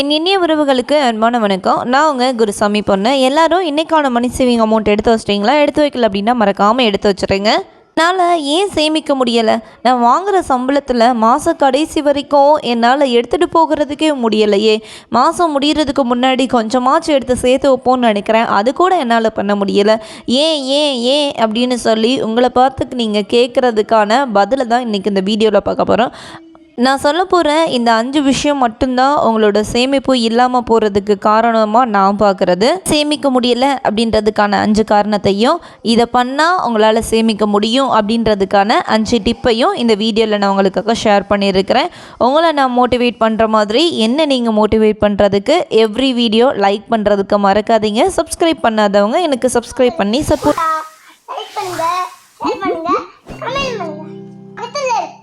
என் இனிய உறவுகளுக்கு அன்பான வணக்கம். நான் உங்கள் குருசாமி பொண்ணு. எல்லாரும் இன்னைக்கான மணி சேவிங் அமௌண்ட் எடுத்து வச்சிட்டிங்களா? எடுத்து வைக்கல அப்படின்னா மறக்காமல் எடுத்து வச்சுருங்க. என்னால் ஏன் சேமிக்க முடியலை? நான் வாங்குகிற சம்பளத்தில் மாத கடைசி வரைக்கும் என்னால் எடுத்துகிட்டு போகிறதுக்கே முடியலையே. மாதம் முடிகிறதுக்கு முன்னாடி கொஞ்சமாச்சும் எடுத்து சேர்த்து வைப்போம்னு நினைக்கிறேன். அது கூட என்னால் பண்ண முடியலை. ஏன் ஏன் ஏன் அப்படின்னு சொல்லி உங்களை பார்த்துக்கு நீங்கள் கேட்குறதுக்கான பதிலை தான் இன்றைக்கி இந்த வீடியோவில் பார்க்க போகிறோம் நான் சொல்ல போகிற இந்த அஞ்சு விஷயம் மட்டும்தான் உங்களோட சேமிப்பு இல்லாமல் போகிறதுக்கு காரணமாக நான் பார்க்குறது சேமிக்க முடியலை அப்படின்றதுக்கான அஞ்சு காரணத்தையும் இதை பண்ணால் உங்களால் சேமிக்க முடியும் அப்படின்றதுக்கான அஞ்சு டிப்பையும் இந்த வீடியோவில் நான் உங்களுக்காக ஷேர் பண்ணியிருக்கிறேன். உங்களை நான் மோட்டிவேட் பண்ணுற மாதிரி என்ன நீங்கள் மோட்டிவேட் பண்ணுறதுக்கு எவ்ரி வீடியோ லைக் பண்ணுறதுக்கு மறக்காதீங்க. சப்ஸ்கிரைப் பண்ணாதவங்க எனக்கு சப்ஸ்கிரைப் பண்ணி சப்போர்ட்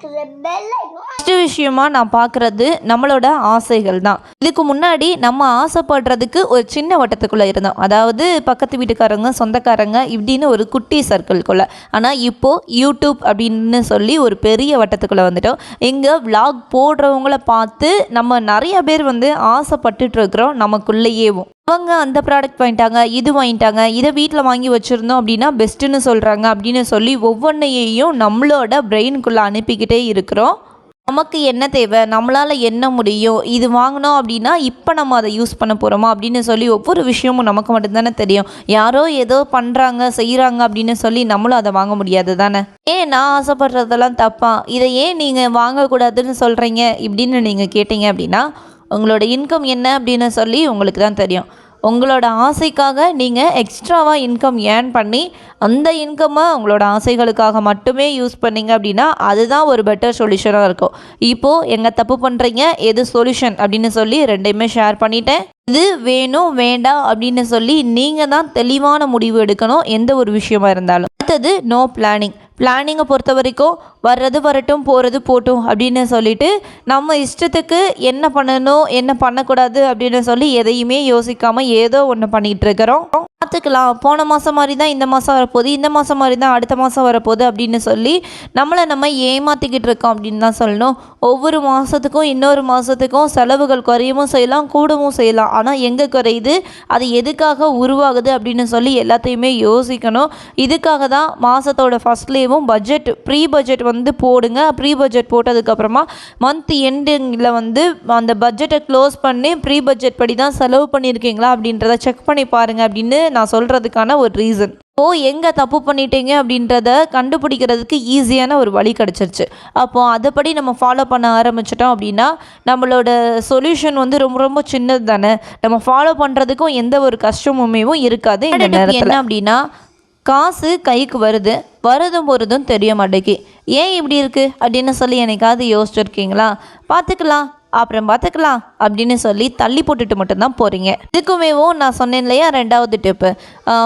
இருக்கிற பெல் விஷயமா நான் பார்க்குறது நம்மளோட ஆசைகள் தான். இதுக்கு முன்னாடி நம்ம ஆசைப்படுறதுக்கு ஒரு சின்ன வட்டத்துக்குள்ளே இருந்தோம். அதாவது பக்கத்து வீட்டுக்காரங்க சொந்தக்காரங்க இப்படின்னு ஒரு குட்டி சர்க்கிள்குள்ளே. ஆனால் இப்போது யூடியூப் அப்படின்னு சொல்லி ஒரு பெரிய வட்டத்துக்குள்ளே வந்துட்டோம். இங்கே விலாக் போடுறவங்கள பார்த்து நம்ம நிறைய பேர் வந்து ஆசைப்பட்டுட்டு இருக்கிறோம். நமக்குள்ளேயேவும் அவங்க அந்த ப்ராடக்ட் வாங்கிட்டாங்க இது வாங்கிட்டாங்க இதை வீட்டில் வாங்கி வச்சுருந்தோம் அப்படின்னா பெஸ்ட்டுன்னு சொல்கிறாங்க அப்படின்னு சொல்லி ஒவ்வொன்றையையும் நம்மளோட பிரெயினுக்குள்ளே அனுப்பிக்கிட்டே இருக்கிறோம். நமக்கு என்ன தேவை? நம்மளால் என்ன முடியும்? இது வாங்கினோம் அப்படின்னா இப்போ நம்ம அதை யூஸ் பண்ண போகிறோமா அப்படின்னு சொல்லி ஒவ்வொரு விஷயமும் நமக்கு மட்டும்தானே தெரியும். யாரோ ஏதோ பண்ணுறாங்க செய்கிறாங்க அப்படின்னு சொல்லி நம்மளும் அதை வாங்க முடியாது தானே? ஏன் நான் ஆசைப்படுறதெல்லாம் தப்பா? இதை ஏன் நீங்கள் வாங்கக்கூடாதுன்னு சொல்கிறீங்க இப்படின்னு நீங்கள் கேட்டீங்க அப்படின்னா உங்களோட இன்கம் என்ன அப்படின்னு சொல்லி உங்களுக்கு தான் தெரியும். உங்களோட ஆசைக்காக நீங்கள் எக்ஸ்ட்ராவாக இன்கம் ஏர்ன் பண்ணி அந்த இன்கம்மை உங்களோட ஆசைகளுக்காக மட்டுமே யூஸ் பண்ணிங்க அப்படின்னா அதுதான் ஒரு பெட்டர் சொல்யூஷனாக இருக்கும். இப்போது எங்கே தப்பு பண்ணுறீங்க எது சொல்யூஷன் அப்படின்னு சொல்லி ரெண்டையுமே ஷேர் பண்ணிட்டேன். இது வேணும் வேண்டாம் அப்படின்னு சொல்லி நீங்கள் தான் தெளிவான முடிவு எடுக்கணும் எந்த ஒரு விஷயமா இருந்தாலும். அடுத்தது நோ பிளானிங் பிளானிங்கை பொறுத்த வரைக்கும் வர்றது வரட்டும் போகிறது போட்டும் அப்படின்னு சொல்லிட்டு நம்ம இஷ்டத்துக்கு என்ன பண்ணணும் என்ன பண்ணக்கூடாது அப்படின்னு சொல்லி எதையுமே யோசிக்காமல் ஏதோ ஒன்று பண்ணிகிட்டு இருக்கிறோம். பார்த்துக்கலாம். போன மாதம் மாதிரி தான் இந்த மாதம் வரப்போகுது இந்த மாதம் மாதிரி தான் அடுத்த மாதம் வரப்போகுது அப்படின்னு சொல்லி நம்மளை நம்ம ஏமாற்றிக்கிட்டு இருக்கோம் அப்படின்னு தான் சொல்லணும். ஒவ்வொரு மாதத்துக்கும் இன்னொரு மாதத்துக்கும் செலவுகள் குறையவும் செய்யலாம் கூடவும் செய்யலாம். ஆனால் எங்கே குறையுது? அது எதுக்காக உருவாகுது அப்படின்னு சொல்லி எல்லாத்தையுமே யோசிக்கணும். இதுக்காக தான் மாதத்தோட ஃபஸ்ட்லேயும் பட்ஜெட் ப்ரீ பட்ஜெட் வந்து போடுங்க. ப்ரீ பட்ஜெட் போட்டதுக்கப்புறமா மந்த் எண்டிங்கில் வந்து அந்த பட்ஜெட்டை க்ளோஸ் பண்ணி ப்ரீ பட்ஜெட் படி தான் செலவு பண்ணியிருக்கீங்களா அப்படின்றத செக் பண்ணி பாருங்கள் அப்படின்னு நான் சொல்கிறதுக்கான ஒரு ரீசன் ஓ எங்கே தப்பு பண்ணிட்டீங்க அப்படின்றத கண்டுபிடிக்கிறதுக்கு ஈஸியான ஒரு வழி கிடச்சிருச்சு. அப்போது அதுபடி நம்ம ஃபாலோ பண்ண ஆரம்பிச்சிட்டோம் அப்படின்னா நம்மளோட சொல்யூஷன் வந்து ரொம்ப ரொம்ப சின்னது தானே நம்ம ஃபாலோ பண்ணுறதுக்கும் எந்த ஒரு கஷ்டமுமே இருக்காது இந்த நேரத்தில். என்ன அப்படின்னா காசு கைக்கு வருது வரதும் போகிறதும் தெரிய மாட்டேங்கி ஏன் இப்படி இருக்குது அப்படின்னு சொல்லி என்னைக்காவது யோசிச்சிருக்கீங்களா? பார்த்துக்கலாம் அப்புறம் பார்த்துக்கலாம் அப்படின்னு சொல்லி தள்ளி போட்டுட்டு மட்டும்தான் போகிறீங்க இதுக்குமேவும் நான் சொன்னேன் இல்லையா ரெண்டாவது டிப்பு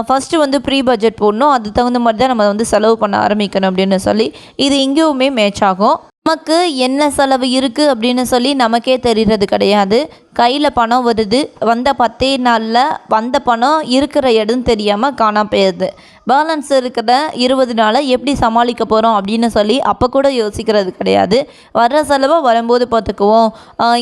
ஃபஸ்ட்டு வந்து ப்ரீ பட்ஜெட் போடணும். அது தகுந்த மாதிரி தான் நம்ம வந்து செலவு பண்ண ஆரம்பிக்கணும் அப்படின்னு சொல்லி இது இங்கேயுமே மேட்ச் ஆகும். நமக்கு என்ன செலவு இருக்குது அப்படின்னு சொல்லி நமக்கே தெரிகிறது கிடையாது. கையில் பணம் வருது. வந்த பத்தே நாளில் வந்த பணம் இருக்கிற இடம் தெரியாமல் காணாமல் போயிடுது பேலன்ஸ் இருக்கிற இருபது நாளை எப்படி சமாளிக்க போகிறோம் அப்படின்னு சொல்லி அப்போ கூட யோசிக்கிறது கிடையாது. வர்ற செலவை வரும்போது பார்த்துக்குவோம்.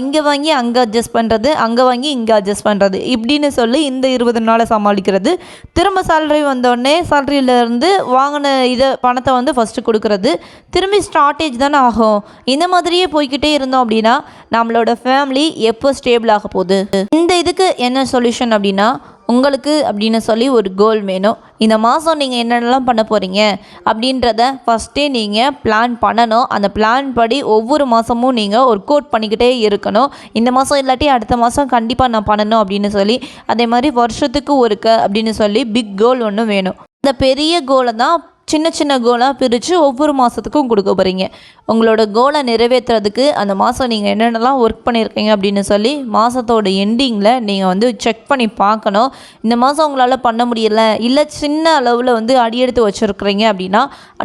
இங்கே வாங்கி அங்கே அட்ஜஸ்ட் பண்ணுறது அங்கே வாங்கி இங்கே அட்ஜஸ்ட் பண்ணுறது இப்படின்னு சொல்லி இந்த இருபது நாளை சமாளிக்கிறது. திரும்ப சேலரி வந்தோடனே சேலரியிலேருந்து வாங்கின இதை பணத்தை வந்து ஃபஸ்ட்டு கொடுக்குறது. திரும்பி ஸ்டார்டேஜ் தானே ஆகும். இந்த மாதிரியே போய்க்கிட்டே இருந்தோம் அப்படின்னா நம்மளோட ஃபேமிலி எப்போ ஸ்டேபிள் ஆக போகுது. இந்த இதுக்கு என்ன சொல்யூஷன் அப்படின்னா உங்களுக்கு அப்படின்னு சொல்லி ஒரு கோல் வேணும். இந்த மாதம் நீங்கள் என்னென்னலாம் பண்ண போகிறீங்க அப்படின்றத ஃபஸ்ட்டே நீங்கள் பிளான் பண்ணணும். அந்த பிளான் படி ஒவ்வொரு மாதமும் நீங்கள் ஒர்க் அவுட் பண்ணிக்கிட்டே இருக்கணும். இந்த மாதம் இல்லாட்டி அடுத்த மாதம் கண்டிப்பாக நான் பண்ணணும் அப்படின்னு சொல்லி அதே மாதிரி வருஷத்துக்கு ஒருக்க அப்படின்னு சொல்லி பிக் கோல் ஒன்று வேணும். இந்த பெரிய கோலை தான் சின்ன சின்ன கோலாக பிரித்து ஒவ்வொரு மாதத்துக்கும் கொடுக்க போகிறீங்க உங்களோட கோலை நிறைவேற்றுறதுக்கு அந்த மாதம் நீங்கள் என்னென்னலாம் ஒர்க் பண்ணியிருக்கீங்க அப்படின்னு சொல்லி மாதத்தோட எண்டிங்கில் நீங்கள் வந்து செக் பண்ணி பார்க்கணும். இந்த மாதம் உங்களால் பண்ண முடியல இல்லை சின்ன அளவில் வந்து அடியெடுத்து வச்சுருக்குறீங்க அப்படின்னா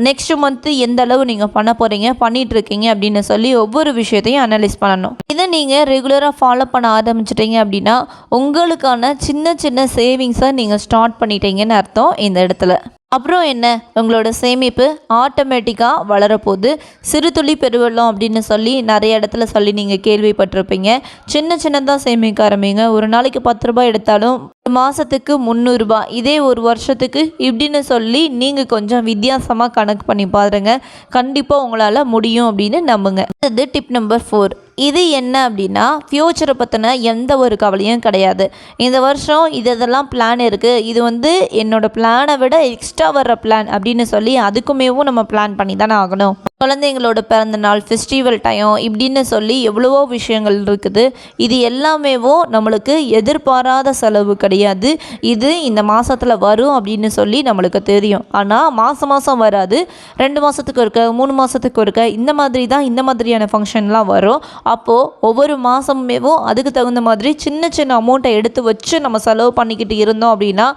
நெக்ஸ்ட் மந்த்து எந்த அளவு நீங்கள் பண்ண போகிறீங்க பண்ணிகிட்ருக்கீங்க அப்படின்னு சொல்லி ஒவ்வொரு விஷயத்தையும் அனலைஸ் பண்ணணும். இதை நீங்கள் ரெகுலராக ஃபாலோ பண்ண ஆரம்பிச்சிட்டிங்க அப்படின்னா உங்களுக்கான சின்ன சின்ன சேவிங்ஸை நீங்கள் ஸ்டார்ட் பண்ணிட்டீங்கன்னு அர்த்தம் இந்த இடத்துல. அப்புறம் என்ன? உங்களோட சேமிப்பு ஆட்டோமேட்டிக்காக வளரப்போகுது. சிறு துளி பெருவெள்ளம் அப்படின்னு சொல்லி நிறைய இடத்துல சொல்லி நீங்கள் கேள்விப்பட்டிருப்பீங்க. சின்ன சின்னதாக சேமிக்க ஆரம்பிங்க. ஒரு நாளைக்கு பத்து ரூபாய் எடுத்தாலும் ஒரு மாதத்துக்கு முந்நூறுரூபா இதே ஒரு வருஷத்துக்கு இப்படின்னு சொல்லி நீங்கள் கொஞ்சம் வித்தியாசமாக கணக்கு பண்ணி பாருங்க. கண்டிப்பாக உங்களால் முடியும் அப்படின்னு நம்புங்க. இது டிப் நம்பர் ஃபோர் இது என்ன அப்படின்னா ஃப்யூச்சரை பற்றின எந்த ஒரு கவலையும் கிடையாது. இந்த வருஷம் இது இதெல்லாம் பிளான் இருக்குது இது வந்து என்னோடய பிளானை விட எக்ஸ்ட்ரா வர்ற பிளான் அப்படின்னு சொல்லி அதுக்குமேவும் நம்ம பிளான் பண்ணி தானே ஆகணும். குழந்தைங்களோட பிறந்த நாள் ஃபெஸ்டிவல் டைம் இப்படின்னு சொல்லி எவ்வளவோ விஷயங்கள் இருக்குது. இது எல்லாமேவும் நம்மளுக்கு எதிர்பாராத செலவு கிடையாது. இது இந்த மாதத்தில் வரும் அப்படின்னு சொல்லி நம்மளுக்கு தெரியும். ஆனால் மாதம் மாதம் வராது. ரெண்டு மாதத்துக்கு ஒருக்க மூணு மாதத்துக்கு ஒருக்க இந்த மாதிரி தான் இந்த மாதிரியான ஃபங்க்ஷன்லாம் வரும். அப்போது ஒவ்வொரு மாதமேவும் அதுக்கு தகுந்த மாதிரி சின்ன சின்ன அமௌண்ட்டை எடுத்து வச்சு நம்ம செலவு பண்ணிக்கிட்டு இருந்தோம் அப்படின்னா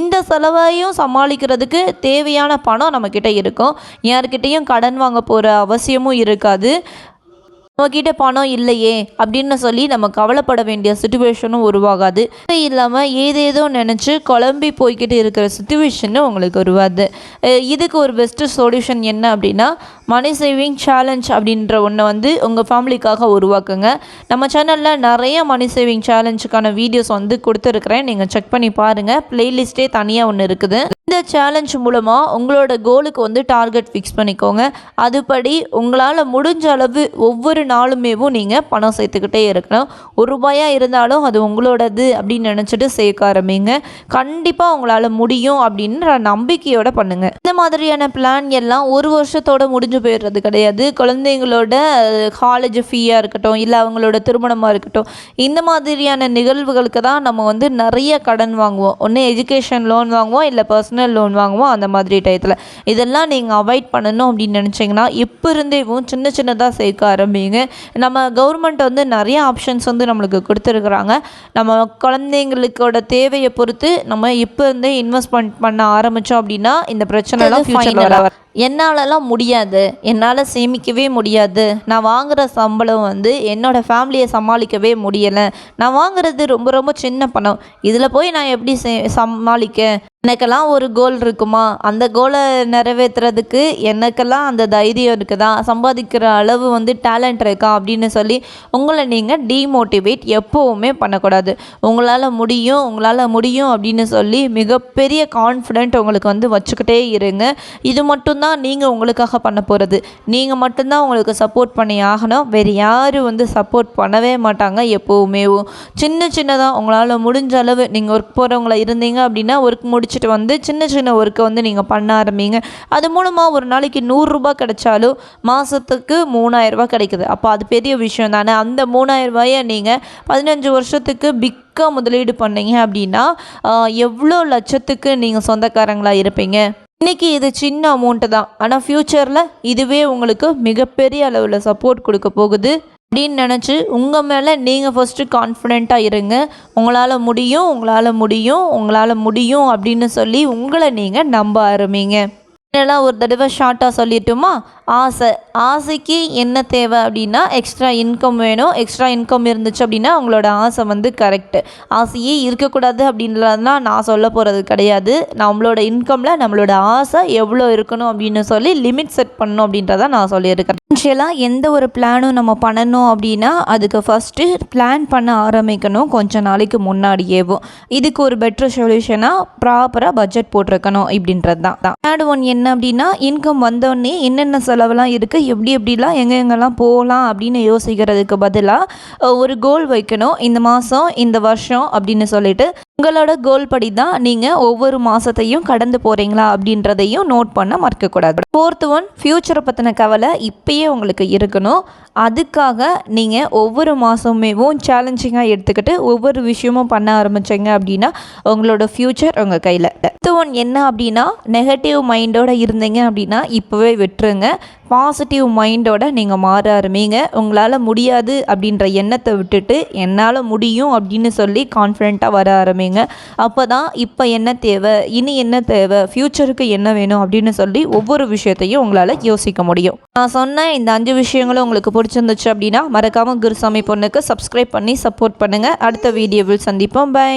இந்த செலவையும் சமாளிக்கிறதுக்கு தேவையான பணம் நம்மக்கிட்ட இருக்கும். யார்கிட்டேயும் கடன் வாங்க போகிற அவசியமும் இருக்காது. நம்மக்கிட்ட பணம் இல்லையே அப்படின்னு சொல்லி நம்ம கவலைப்பட வேண்டிய சுச்சுவேஷனும் உருவாகாது. இல்லாமல் ஏதேதோ நினச்சி குழம்பி போய்கிட்டு இருக்கிற சுச்சுவேஷனும் உங்களுக்கு உருவாது. இதுக்கு ஒரு பெஸ்ட்டு சொல்யூஷன் என்ன அப்படின்னா மணி சேவிங் சேலஞ்ச் அப்படின்ற ஒன்றை வந்து உங்கள் ஃபேமிலிக்காக உருவாக்குங்க. நம்ம சேனலில் நிறைய மணி சேவிங் சேலஞ்சுக்கான வீடியோஸ் வந்து கொடுத்துருக்குறேன். நீங்கள் செக் பண்ணி பாருங்கள் ப்ளேலிஸ்ட்டே தனியாக ஒன்று இருக்குது. இந்த சேலஞ்ச் மூலமாக உங்களோட கோலுக்கு வந்து டார்கெட் ஃபிக்ஸ் பண்ணிக்கோங்க. அதுபடி உங்களால் முடிஞ்ச அளவு ஒவ்வொரு நாளுமேவும் நீங்கள் பணம் சேர்த்துக்கிட்டே இருக்கணும். ஒரு ரூபாயாக இருந்தாலும் அது உங்களோடது அப்படின்னு நினச்சிட்டு சேர்க்க ஆரம்பிங்க. கண்டிப்பாக உங்களால் முடியும் அப்படின்ற நம்பிக்கையோட பண்ணுங்கள் இந்த மாதிரியான பிளான் எல்லாம் ஒரு வருஷத்தோட முடிஞ்சு போயிடுறது கிடையாது. குழந்தைங்களோட காலேஜ் ஃபீயாக இருக்கட்டும் இல்லை அவங்களோட திருமணமாக இருக்கட்டும் இந்த மாதிரியான நிகழ்வுகளுக்கு தான் நம்ம வந்து நிறைய கடன் வாங்குவோம். ஒன்று எஜுகேஷன் லோன் வாங்குவோம் இல்லை பர்சனல் லோன் வாங்குவோம் அந்த மாதிரி டயத்தில். இதெல்லாம் நீங்கள் அவாய்ட் பண்ணணும் அப்படின்னு நினச்சிங்கன்னா இப்போ இருந்தேவும் சின்ன சின்னதாக சேர்க்க ஆரம்பிங்க. நம்ம கவர்மெண்ட் வந்து நிறைய ஆப்ஷன்ஸ் வந்து நம்மளுக்கு கொடுத்துருக்குறாங்க. நம்ம குழந்தைங்களுக்கோட தேவையை பொறுத்து நம்ம இப்போ இருந்தே இன்வெஸ்ட்மெண்ட் பண்ண ஆரம்பித்தோம் அப்படின்னா இந்த பிரச்சனைலாம் ஃபியூச்சரில் வர என்னாலலாம் முடியாது. என்னால் சேமிக்கவே முடியாது. நான் வாங்குகிற சம்பளம் வந்து என்னோடய ஃபேமிலியை சமாளிக்கவே முடியலை. நான் வாங்குறது ரொம்ப ரொம்ப சின்ன பணம். இதில் போய் நான் எப்படி சே சமாளிக்க எனக்கெல்லாம் ஒரு கோல் இருக்குமா? அந்த கோலை நிறைவேற்றுறதுக்கு எனக்கெல்லாம் அந்த தைரியம் இருக்குதா? சம்பாதிக்கிற அளவு வந்து டேலண்ட் இருக்கா? அப்படின்னு சொல்லி உங்களை நீங்கள் டீமோட்டிவேட் எப்போவுமே பண்ணக்கூடாது. உங்களால் முடியும் உங்களால் முடியும் அப்படின்னு சொல்லி மிகப்பெரிய கான்ஃபிடென்ட் உங்களுக்கு வந்து வச்சுக்கிட்டே இருங்க. இது மட்டும்தான் நீங்கள் உங்களுக்காக பண்ண போகிறது நீங்கள் மட்டும்தான் உங்களுக்கு சப்போர்ட் பண்ணி ஆகணும். வேறு யாரும் வந்து சப்போர்ட் பண்ணவே மாட்டாங்க எப்போவுமே. சின்ன சின்னதாக உங்களால் முடிஞ்ச அளவு நீங்கள் ஒர்க் போகிறவங்கள இருந்தீங்க அப்படின்னா ஒர்க் முடிச்சுட்டு வந்து சின்ன சின்ன ஒர்க்கை வந்து நீங்கள் பண்ண ஆரம்பிங்க. அது மூலமாக ஒரு நாளைக்கு நூறுரூபா கிடைச்சாலும் மாதத்துக்கு மூணாயிரரூபா கிடைக்குது. அப்போ அது பெரிய விஷயம் தானே. அந்த மூணாயிரரூபாயை நீங்கள் பதினஞ்சு வருஷத்துக்கு பிக்காக முதலீடு பண்ணீங்க அப்படின்னா எவ்வளோ லட்சத்துக்கு நீங்கள் சொந்தக்காரங்களாக இருப்பீங்க? இன்றைக்கி இது சின்ன அமௌண்ட்டு தான். ஆனால் ஃப்யூச்சரில் இதுவே உங்களுக்கு மிகப்பெரிய அளவில் சப்போர்ட் கொடுக்க போகுது. அப்படின்னு நினச்சி உங்கள் மேலே நீங்கள் ஃபஸ்ட்டு கான்ஃபிடெண்ட்டாக இருங்க. உங்களால் முடியும் உங்களால் முடியும் உங்களால் முடியும் அப்படின்னு சொல்லி உங்களை நீங்கள் நம்ப ஆரம்பிங்க. இதெல்லாம் ஒரு தடவை ஷார்ட்டாக சொல்லிட்டுமா? ஆசை. ஆசைக்கு என்ன தேவை அப்படின்னா எக்ஸ்ட்ரா இன்கம் வேணும். எக்ஸ்ட்ரா இன்கம் இருந்துச்சு அப்படின்னா அவங்களோட ஆசை வந்து கரெக்டு ஆசையே இருக்கக்கூடாது அப்படின்றதுலாம் நான் சொல்ல போகிறது கிடையாது. நம்மளோட இன்கமில் நம்மளோட ஆசை எவ்வளோ இருக்கணும் அப்படின்னு சொல்லி லிமிட் செட் பண்ணணும் அப்படின்றத நான் சொல்லியிருக்கேன். இனிஷியலாக எந்த ஒரு பிளானும் நம்ம பண்ணணும் அப்படின்னா அதுக்கு ஃபஸ்ட்டு பிளான் பண்ண ஆரம்பிக்கணும் கொஞ்சம் நாளைக்கு முன்னாடியேவும். இதுக்கு ஒரு பெட்டர் சொல்யூஷனாக ப்ராப்பராக பட்ஜெட் போட்டிருக்கணும் இப்படின்றது தான் தேர்ட் ஒன் என்ன என்ன அப்படின்னா இன்கம் வந்தோடனே என்னென்ன செலவெல்லாம் இருக்குது எப்படி எப்படிலாம் எங்கே எங்கெல்லாம் போகலாம் அப்படின்னு யோசிக்கிறதுக்கு பதிலாக ஒரு கோல் வைக்கணும். இந்த மாதம் இந்த வருஷம் அப்படின்னு சொல்லிட்டு உங்களோட கோல் படி தான் நீங்கள் ஒவ்வொரு மாதத்தையும் கடந்து போகிறீங்களா அப்படின்றதையும் நோட் பண்ண மறக்கக்கூடாது. ஃபோர்த் ஒன் ஃப்யூச்சரை பற்றின கவலை இப்பயே உங்களுக்கு இருக்கணும். அதுக்காக நீங்கள் ஒவ்வொரு மாதமேவும் சேலஞ்சிங்காக எடுத்துக்கிட்டு ஒவ்வொரு விஷயமும் பண்ண ஆரம்பிச்சிங்க அப்படின்னா உங்களோட ஃப்யூச்சர் உங்கள் கையில். அடுத்த ஒன் என்ன அப்படின்னா நெகட்டிவ் மைண்டோட இருந்தீங்க அப்படின்னா இப்போவே விட்டுருங்க. பாசிட்டிவ் மைண்டோட நீங்கள் மாற ஆரம்பிங்க உங்களால் முடியாது அப்படின்ற எண்ணத்தை விட்டுட்டு என்னால் முடியும் அப்படின்னு சொல்லி கான்ஃபிடெண்ட்டாக வர ஆரம்பிங்க. அப்போ தான் இப்போ என்ன தேவை? இனி என்ன தேவை? ஃப்யூச்சருக்கு என்ன வேணும் அப்படின்னு சொல்லி ஒவ்வொரு விஷயத்தையும் உங்களால் யோசிக்க முடியும். நான் சொன்ன இந்த அஞ்சு விஷயங்களும் உங்களுக்கு பிடிச்சிருந்துச்சு அப்படின்னா மறக்காமல் குருசாமி பொண்ணுக்கு சப்ஸ்கிரைப் பண்ணி சப்போர்ட் பண்ணுங்கள் அடுத்த வீடியோவில் சந்திப்போம். பை